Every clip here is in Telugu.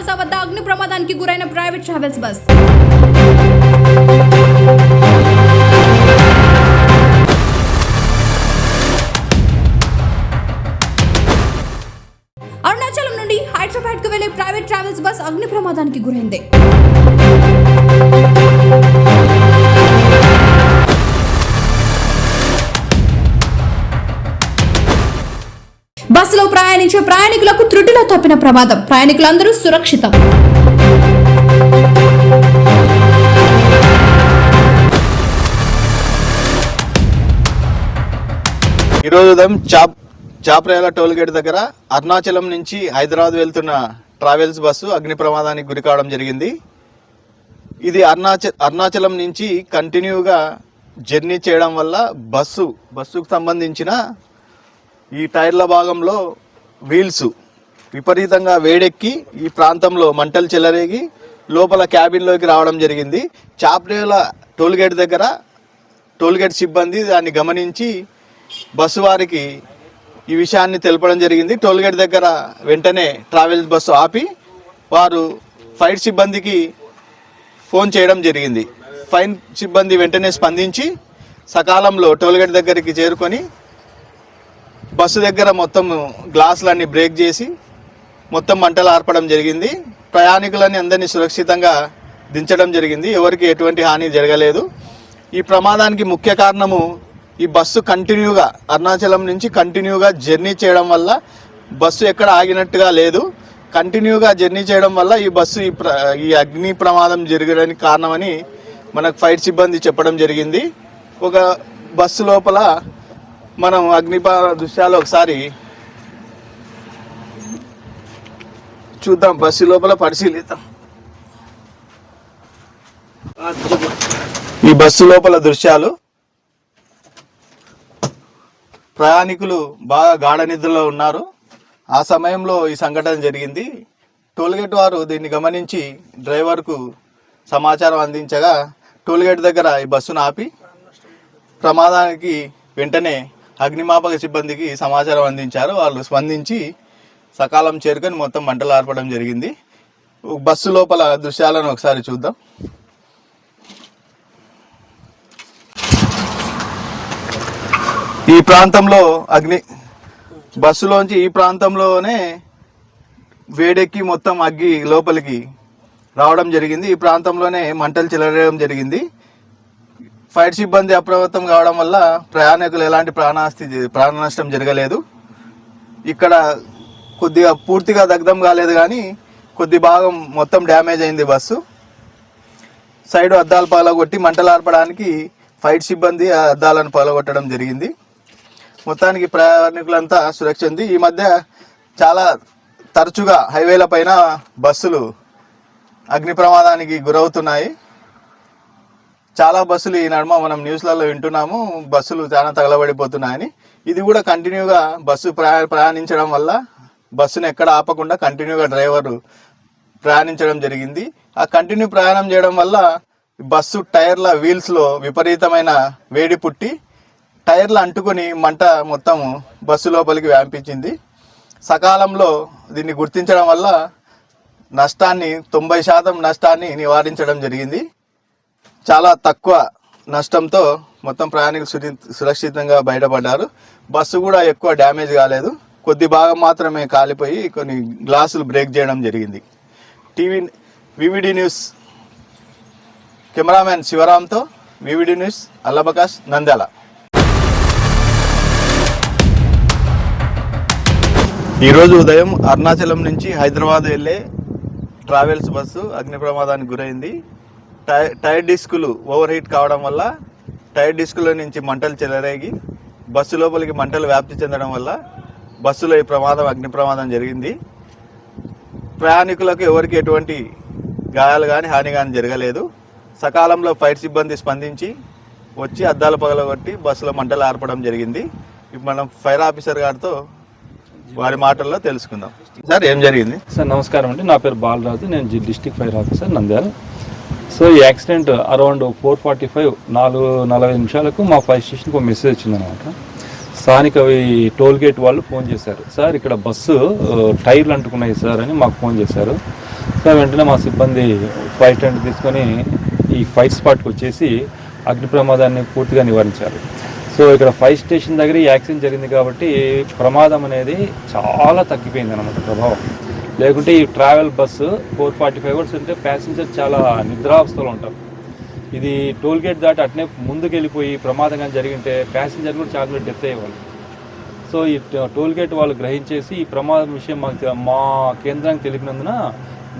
ప్లాజా వద్ద అగ్ని ప్రమాదానికి గురైన ప్రైవేట్ ట్రావెల్స్ బస్. అరుణాచలం నుండి హైదరాబాద్కు వెళ్ళే ప్రైవేట్ ట్రావెల్స్ బస్ అగ్ని ప్రమాదానికి గురైంది. ప్రయాణించే ప్రయాణికులకు త్రుటిలో తప్పిన ప్రమాదం. ప్రయాణికులందరూ సురక్షితం. ఈరోజు ఉదయం చాప్ చాప్రేల టోల్ గేట్ దగ్గర అరుణాచలం నుంచి హైదరాబాద్ వెళ్తున్న ట్రావెల్స్ బస్సు అగ్ని ప్రమాదానికి గురి కావడం జరిగింది. ఇది అరుణాచ అరుణాచలం నుంచి కంటిన్యూగా జర్నీ చేయడం వల్ల బస్సు బస్సుకు సంబంధించిన ఈ టైర్ల భాగంలో వీల్స్ విపరీతంగా వేడెక్కి ఈ ప్రాంతంలో మంటలు చెలరేగి లోపల క్యాబిన్లోకి రావడం జరిగింది. చాప్రేల టోల్గేట్ దగ్గర టోల్గేట్ సిబ్బంది దాన్ని గమనించి బస్సు వారికి ఈ విషయాన్ని తెలపడం జరిగింది. టోల్గేట్ దగ్గర వెంటనే ట్రావెల్స్ బస్సు ఆపి వారు ఫైర్ సిబ్బందికి ఫోన్ చేయడం జరిగింది. ఫైన్ సిబ్బంది వెంటనే స్పందించి సకాలంలో టోల్గేట్ దగ్గరికి చేరుకొని బస్సు దగ్గర మొత్తం గ్లాసులన్నీ బ్రేక్ చేసి మొత్తం మంటలు ఆర్పడం జరిగింది. ప్రయాణికులని అందరినీ సురక్షితంగా దించడం జరిగింది. ఎవరికి ఎటువంటి హాని జరగలేదు. ఈ ప్రమాదానికి ముఖ్య కారణము ఈ బస్సు కంటిన్యూగా అరుణాచలం నుంచి కంటిన్యూగా జర్నీ చేయడం వల్ల బస్సు ఎక్కడ ఆగినట్టుగా లేదు. కంటిన్యూగా జర్నీ చేయడం వల్ల ఈ బస్సు ఈ ప్ర ఈ అగ్ని ప్రమాదం జరగడానికి కారణమని మనకు ఫైర్ సిబ్బంది చెప్పడం జరిగింది. ఒక బస్సు లోపల మనం అగ్నిప దృశ్యాలు ఒకసారి చూద్దాం. బస్సు లోపల పరిశీలిద్దాం. ఈ బస్సు లోపల దృశ్యాలు. ప్రయాణికులు బాగా గాఢ నిద్రలో ఉన్నారు. ఆ సమయంలో ఈ సంఘటన జరిగింది. టోల్గేట్ వారు దీన్ని గమనించి డ్రైవర్కు సమాచారం అందించగా టోల్గేట్ దగ్గర ఈ బస్సును ఆపి ప్రమాదానికి వెంటనే అగ్నిమాపక సిబ్బందికి సమాచారం అందించారు. వాళ్ళు స్పందించి సకాలం చేరుకొని మొత్తం మంటలు ఆర్పడం జరిగింది. బస్సు లోపల దృశ్యాలను ఒకసారి చూద్దాం. ఈ ప్రాంతంలో అగ్ని బస్సులోంచి ఈ ప్రాంతంలోనే వేడెక్కి మొత్తం అగ్గి లోపలికి రావడం జరిగింది. ఈ ప్రాంతంలోనే మంటలు చెలరేయడం జరిగింది. ఫైర్ సిబ్బంది అప్రమత్తం కావడం వల్ల ప్రయాణికులు ఎలాంటి ప్రాణాస్తి ప్రాణ నష్టం జరగలేదు. ఇక్కడ కొద్దిగా పూర్తిగా దగ్ధం కాలేదు కానీ కొద్ది భాగం మొత్తం డ్యామేజ్ అయింది బస్సు. సైడ్ అద్దాలు పాలగొట్టి మంటలు ఆర్పడానికి ఫైర్ సిబ్బంది ఆ అద్దాలను పాలగొట్టడం జరిగింది. మొత్తానికి ప్రయాణికులంతా సురక్ష ఉంది. ఈ మధ్య చాలా తరచుగా హైవేల పైన బస్సులు అగ్ని ప్రమాదానికి గురవుతున్నాయి. చాలా బస్సులు ఈ నడుమ మనం న్యూస్లలో వింటున్నాము. బస్సులు చాలా తగలబడిపోతున్నాయని. ఇది కూడా కంటిన్యూగా బస్సు ప్రయా ప్రయాణించడం వల్ల బస్సును ఎక్కడ ఆపకుండా కంటిన్యూగా డ్రైవరు ప్రయాణించడం జరిగింది. ఆ కంటిన్యూ ప్రయాణం చేయడం వల్ల బస్సు టైర్ల వీల్స్లో విపరీతమైన వేడి పుట్టి టైర్లు అంటుకొని మంట మొత్తం బస్సు లోపలికి వ్యాపించింది. సకాలంలో దీన్ని గుర్తించడం వల్ల నష్టాన్ని తొంభై శాతం నష్టాన్ని నివారించడం జరిగింది. చాలా తక్కువ నష్టంతో మొత్తం ప్రయాణికులు సురక్షితంగా బయటపడ్డారు. బస్సు కూడా ఎక్కువ డ్యామేజ్ కాలేదు. కొద్ది భాగం మాత్రమే కాలిపోయి కొన్ని గ్లాసులు బ్రేక్ చేయడం జరిగింది. టీవీ వివిడి న్యూస్ కెమెరామెన్ శివరాంతో వివిడి న్యూస్ అల్లబకాష్ నంద్యాల. ఈరోజు ఉదయం అరుణాచలం నుంచి హైదరాబాద్ వెళ్ళే ట్రావెల్స్ బస్సు అగ్ని ప్రమాదానికి గురైంది. టైర్ డిస్కులు ఓవర్ హీట్ కావడం వల్ల టైర్ డిస్కుల నుంచి మంటలు చెలరేగి బస్సు లోపలికి మంటలు వ్యాప్తి చెందడం వల్ల బస్సులో ఈ ప్రమాదం అగ్ని ప్రమాదం జరిగింది. ప్రయాణికులకు ఎవరికి ఎటువంటి గాయాలు కానీ హాని కానీ జరగలేదు. సకాలంలో ఫైర్ సిబ్బంది స్పందించి వచ్చి అద్దాలు పగలగొట్టి బస్సులో మంటలు ఆర్పడం జరిగింది. ఇప్పుడు మనం ఫైర్ ఆఫీసర్ గారితో వారి మాటల్లో తెలుసుకుందాం. సార్ ఏం జరిగింది? సార్ నమస్కారం అండి. నా పేరు బాలరాజు. నేను district fire officer Nandyal. So ఈ accident around four forty five నాలుగు నలభై నిమిషాలకు మా ఫైర్ స్టేషన్కి ఒక మెసేజ్ వచ్చిందనమాట. స్థానిక టోల్ గేట్ వాళ్ళు ఫోన్ చేశారు. సార్ ఇక్కడ బస్సు టైర్లు అంటుకున్నాయి సార్ అని మాకు ఫోన్ చేశారు. సో వెంటనే మా సిబ్బంది ఫైర్ టెంట్ తీసుకొని ఈ ఫైర్ స్పాట్కి వచ్చేసి అగ్ని ప్రమాదాన్ని పూర్తిగా నివారించారు. సో ఇక్కడ ఫైర్ స్టేషన్ దగ్గర ఈ యాక్సిడెంట్ జరిగింది కాబట్టి ప్రమాదం అనేది చాలా తగ్గిపోయింది అనమాట ప్రభావం. లేకుంటే ఈ travel bus four forty five hours ఉంటే ప్యాసింజర్ చాలా నిద్రావస్థలో ఉంటారు. ఇది టోల్ గేట్ దాటి అట్నే ముందుకు వెళ్ళిపోయి ప్రమాదంగా జరిగింటే ప్యాసింజర్ కూడా చాలా డెత్ అయ్యేవాళ్ళు. సో ఈ టోల్ గేట్ వాళ్ళు గ్రహించేసి ఈ ప్రమాదం విషయం మాకు మా కేంద్రానికి తెలిపినందున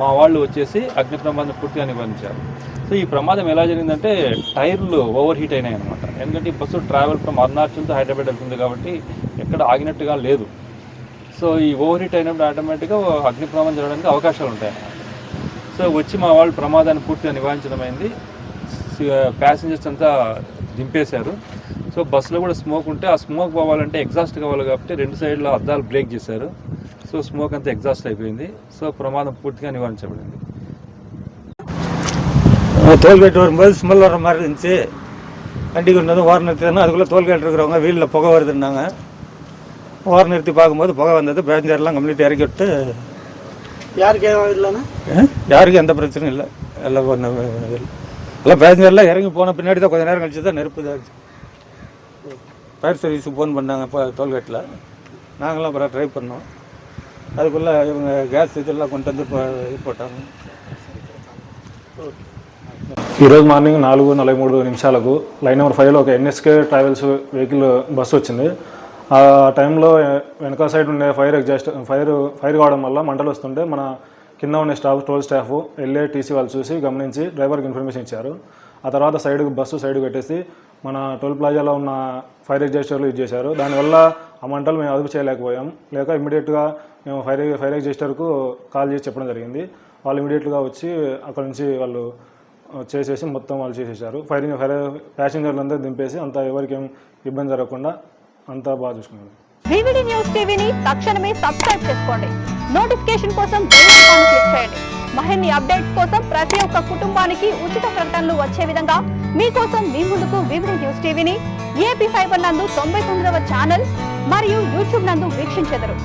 మా వాళ్ళు వచ్చేసి అగ్ని ప్రమాదం పూర్తిగా నివారించారు. సో ఈ ప్రమాదం ఎలా జరిగిందంటే టైర్లు ఓవర్ హీట్ అయినాయి అనమాట ఎందుకంటే ఈ బస్సు ట్రావెల్ ఫ్రమ్ అరుణాచల్తో హైదరాబాద్ వెళ్తుంది కాబట్టి ఎక్కడ ఆగినట్టుగా లేదు. సో ఈ ఓవర్ హీట్ అయినప్పుడు ఆటోమేటిక్గా అగ్ని ప్రమాదం జరగడానికి అవకాశాలు ఉంటాయి. సో వచ్చి మా వాళ్ళు ప్రమాదాన్ని పూర్తిగా నివారించడమైంది. ప్యాసింజర్స్ అంతా దింపేశారు. సో బస్సులో కూడా స్మోక్ ఉంటే ఆ స్మోక్ పోవాలంటే ఎగ్జాస్ట్ కావాలి కాబట్టి రెండు సైడ్లో అద్దాలు బ్రేక్ చేశారు. సో స్మోక్ అంతా ఎగ్జాస్ట్ అయిపోయింది. సో ప్రమాదం పూర్తిగా నివారించబడింది. టోల్గేట్ வரும்போது ஸ்மெல் வர மாதிரி இருந்துச்சு வண்டி கொண்டு வந்து வாரணத்தினா அதுக்குள்ளே டோல்கேட் వీళ్ళ పొగ புகை ஓரம் நிறுத்தி பார்க்கும்போது புகை வந்தது பேசஞ்சர்லாம் கம்ப்ளீட் இறக்கி விட்டு யாருக்கு ஏதாவது இல்லைன்னா அஹ், யாருக்கும் எந்த பிரச்சனையும் இல்லை எல்லாம் ஒன்றும் இல்லை எல்லாம் பேசஞ்சர்லாம் இறங்கி போன பின்னாடி தான் கொஞ்ச நேரம் கழிச்சு தான் நெருப்பு இதாச்சு ஃபயர் சர்வீஸுக்கு ஃபோன் பண்ணாங்க இப்போ டோல்கேட்டில் நாங்களாம் அப்புறம் ட்ரை பண்ணோம் அதுக்குள்ளே இவங்க கேஸ் இதெல்லாம் கொண்டு வந்து இப்போ இது போட்டாங்க ఈరోజు మార్నింగ్ నాలుగు నలభై మూడు నిమిషాలకు లైన్ నెంబర్ ఫైవ్లో ఒక ఎన్ఎస్కే ట్రావెల్స్ వెహికల్ బస్సు వచ్చింది ఆ టైంలో వెనక సైడ్ ఉండే ఫైర్ ఎగ్జాస్ట్ ఫైర్ ఫైర్ కావడం వల్ల మంటలు వస్తుంటే మన కింద ఉండే స్టాఫ్ టోల్ స్టాఫ్ వెళ్ళే టీసీ వాళ్ళు చూసి గమనించి డ్రైవర్కి ఇన్ఫర్మేషన్ ఇచ్చారు. ఆ తర్వాత సైడ్ బస్సు సైడ్ పెట్టేసి మన టోల్ ప్లాజాలో ఉన్న ఫైర్ ఎగ్జాస్టర్లు యూజ్ చేశారు. దానివల్ల ఆ మంటలు మేము అదుపు చేయలేకపోయాం. లేక ఇమీడియట్గా మేము ఫైర్ ఫైర్ ఎగ్జాస్టర్కు కాల్ చేసి చెప్పడం జరిగింది. వాళ్ళు ఇమీడియట్గా వచ్చి అక్కడ నుంచి వాళ్ళు చేసేసి మొత్తం వాళ్ళు చేసేసారు. ఫైరింగ్ ఫైర్ ప్యాసింజర్లందరూ దింపేసి అంత ఎవరికేం ఇబ్బంది జరగకుండా అంతా బాగా చూసుకున్నాను. వివిడి న్యూస్ టీవీని తక్షణమే సబ్స్క్రైబ్ చేసుకోండి. నోటిఫికేషన్ కోసం బెల్ ఐకాన్ క్లిక్ చేయండి. మరిన్ని అప్డేట్స్ కోసం ప్రతి ఒక్క కుటుంబానికి ఉచిత ప్రకటనలు వచ్చే విధంగా మీకోసం మీ ముందుకు వివిడి న్యూస్ టీవీని ఏపీ ఫైబర్ నందు తొంభై తొమ్మిదవ ఛానల్ మరియు యూట్యూబ్ నందు వీక్షించెదరు.